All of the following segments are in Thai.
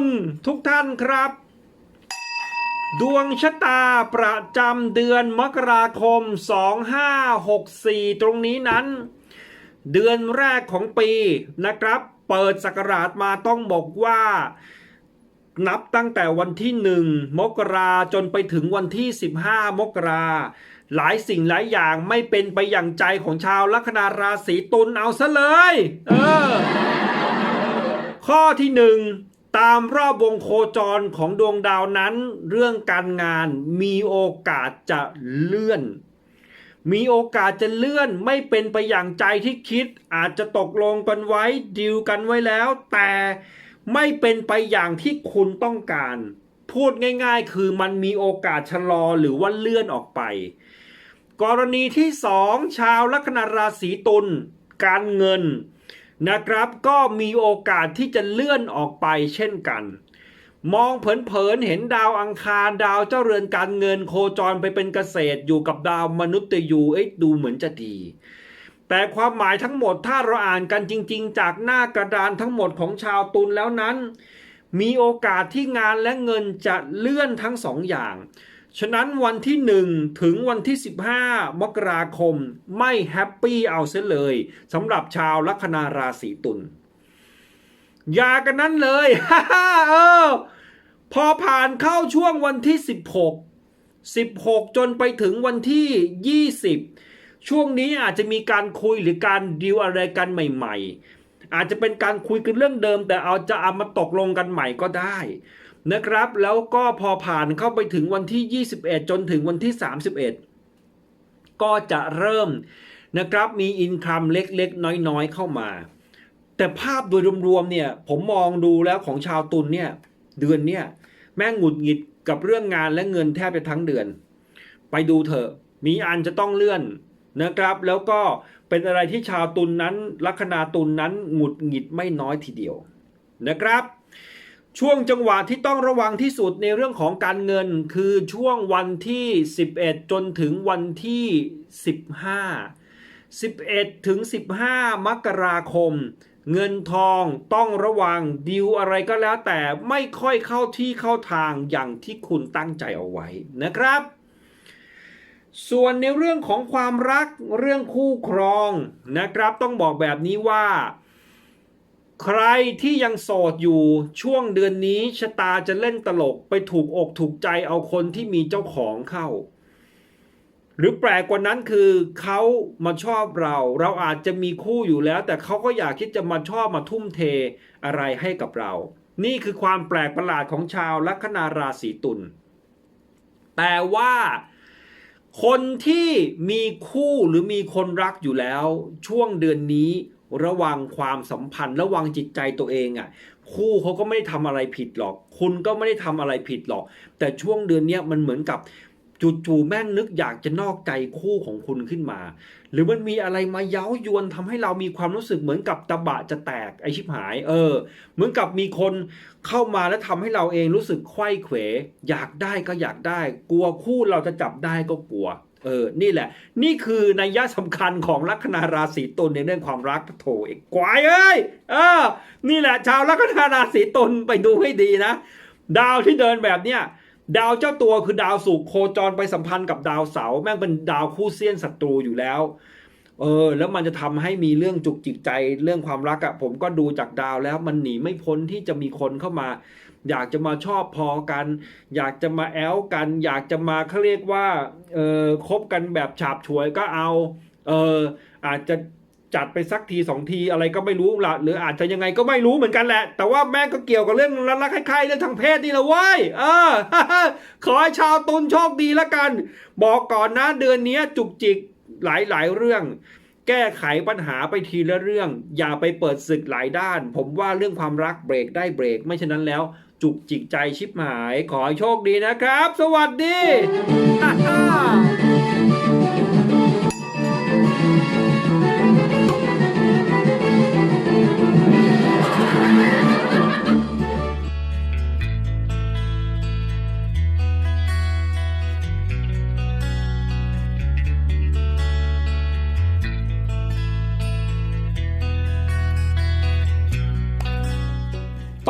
ศีตุลทุกท่านครับ ดวงชะตาประจำเดือนมกราคม 2564 ตรงนี้นั้น เดือนแรกของปีนะครับ เปิดสกราชมาต้องบอกว่านับตั้งแต่วันที่1มกราจนไปถึงวันที่ 15 มกรา หลายสิ่งหลายอย่างไม่เป็นไปอย่างใจของชาวลัคนาราศีตุลเอาซะเลย เออ ข้อที่หนึ่ง ตามรอบวงโคจรของดวงดาวนั้น เรื่องการงานมีโอกาสจะเลื่อน มีโอกาสจะเลื่อนไม่เป็นไปอย่างใจที่คิด อาจจะตกลงกันไว้ดีลกันไว้แล้ว แต่ไม่เป็นไปอย่างที่คุณต้องการ พูดง่ายๆ คือมันมีโอกาสชะลอหรือว่าเลื่อนออกไป กรณีที่สองชาวลัคนาราศีตุลการเงิน นะครับ ก็มีโอกาสที่จะเลื่อนออกไปเช่นกัน มองเผินๆเห็นดาวอังคารดาวเจ้าเรือนการเงินโคจรไปเป็นเกษตรอยู่กับดาวมนุษย์ยูเอ๊ะดูเหมือนจะดี แต่ความหมายทั้งหมดถ้าเราอ่านกันจริง ๆ จากหน้ากระดานทั้งหมดของชาวตุลแล้วนั้น มีโอกาสที่งานและเงินจะเลื่อนทั้งสองอย่าง ฉะนั้นวันที่ 1 ถึงวันที่ 15 มกราคมไม่แฮปปี้เอาเสียเลยสำหรับชาวลัคนาราศีตุลอย่ากันนั้นเลยฮ่าเออพอผ่านเข้าช่วงวันที่ 16 16 จนไปถึงวันที่ 20 ช่วงนี้อาจจะมีการคุยหรือการดีลอะไรกันใหม่ ๆ อาจจะเป็นการคุยกันเรื่องเดิม แต่เอาจะเอามาตกลงกันใหม่ก็ได้ นะครับ แล้วก็พอผ่านเข้าไปถึงวันที่ 21 จนถึงวันที่ 31 ก็จะเริ่มนะครับมีอินคัมเล็กๆ น้อยๆ เข้ามา แต่ภาพโดยรวมๆเนี่ยผมมองดูแล้วของชาวตุลเนี่ยเดือนเนี่ยแม่งหงุดหงิดกับเรื่องงานและเงินแทบจะทั้งเดือน ไปดูเถอะ มีอันจะต้องเลื่อนนะครับ แล้วก็เป็นอะไรที่ชาวตุลนนั้นลัคนาตุลนนั้นหงุดหงิดไม่น้อยทีเดียวนะครับ ช่วงจังหวะที่ต้องระวังที่สุดในเรื่องของการเงินคือช่วงวันที่ 11 จนถึงวันที่ 15 11 ถึง 15 มกราคม เงินทองต้องระวังดิวอะไรก็แล้วแต่ไม่ค่อยเข้าที่เข้าทางอย่างที่คุณตั้งใจเอาไว้นะครับ ส่วนในเรื่องของความรักเรื่องคู่ครองนะครับ ต้องบอกแบบนี้ว่า ใครที่ยังโสดอยู่ช่วงเดือนนี้ชะตาจะเล่นตลกไปถูกอกถูกใจเอาคนที่มีเจ้าของเข้า หรือแปลกกว่านั้นคือเขามาชอบเรา เราอาจจะมีคู่อยู่แล้ว แต่เขาก็อยากที่จะมาชอบมาทุ่มเทอะไรให้กับเรา นี่คือความแปลกประหลาดของชาวลัคนาราศีตุลแต่ว่าคนที่มีคู่หรือมีคนรักอยู่แล้ว ช่วงเดือนนี้ ระวังความสัมพันธ์ ระวังจิตใจตัวเองอะคู่เขาก็ไม่ได้ทำอะไรผิดหรอก คุณก็ไม่ได้ทำอะไรผิดหรอก แต่ช่วงเดือนเนี้ยมันเหมือนกับจู่ๆแม่งนึกอยากจะนอกใจคู่ของคุณขึ้นมา หรือมันมีอะไรมาเย้ายวนทำให้เรามีความรู้สึกเหมือนกับตะบะจะแตกไอชิบหาย เออ เหมือนกับมีคนเข้ามาแล้วทำให้เราเองรู้สึกไข้เขว อยากได้ก็อยากได้ กลัวคู่เราจะจับได้ก็กลัว เออ นี่แหละ นี่คือนัยยะสำคัญของลัคนาราศีตุลในเรื่องความรักโถเอกวายเอ้ย เออ นี่แหละ ชาวลัคนาราศีตุลไปดูให้ดีนะ ดาวที่เดินแบบเนี้ยดาวเจ้าตัวคือดาวสุกโคจรไปสัมพันธ์กับดาวเสาแม่งเป็นดาวคู่เสี้ยนศัตรูอยู่แล้ว เออ แล้วมันจะทำให้มีเรื่องจุกจิกใจเรื่องความรักอะ่ะ ผมก็ดูจากดาวแล้วมันหนีไม่พ้นที่จะมีคนเข้ามา อยากจะมาชอบพอกัน อยากจะมาแอลกัน อยากจะมาเขาเรียกว่าเออคบกันแบบฉาบฉวยก็เอา เอออาจจะจัดไปสักทีสองทีอะไรก็ไม่รู้ละหรืออาจจะยังไงก็ไม่รู้เหมือนกันแหละ แต่ว่าแม่ก็เกี่ยวกับเรื่องรักๆใครๆเรื่องทางเพศนี่แหละเว้ยเออขอให้ชาวตุลโชคดีละกัน บอกก่อนนะเดือนนี้จุกจิก หลายหลายเรื่อง แก้ไขปัญหาไปทีละเรื่อง อย่าไปเปิดศึกหลายด้าน ผมว่าเรื่องความรักเบรกได้เบรก ไม่ฉะนั้นแล้วจุกจิกใจชิบหาย ขอให้โชคดีนะครับ สวัสดี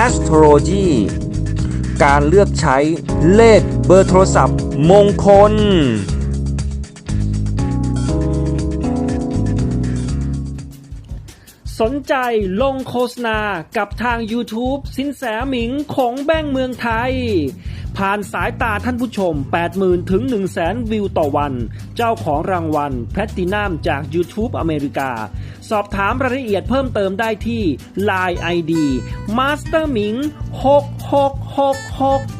Astrology การเลือกใช้เลขเบอร์โทรศัพท์ มงคล สนใจลงโฆษณากับทาง YouTube สินแสหมิงของแบ้งเมืองไทย ผ่านสายตาท่านผู้ชม 80,000 ถึง 100,000 วิวต่อวัน เจ้าของรางวัลแพลตินัมจาก YouTube อเมริกา สอบถามรายละเอียดเพิ่มเติมได้ที่ Line ID Master หมิง6666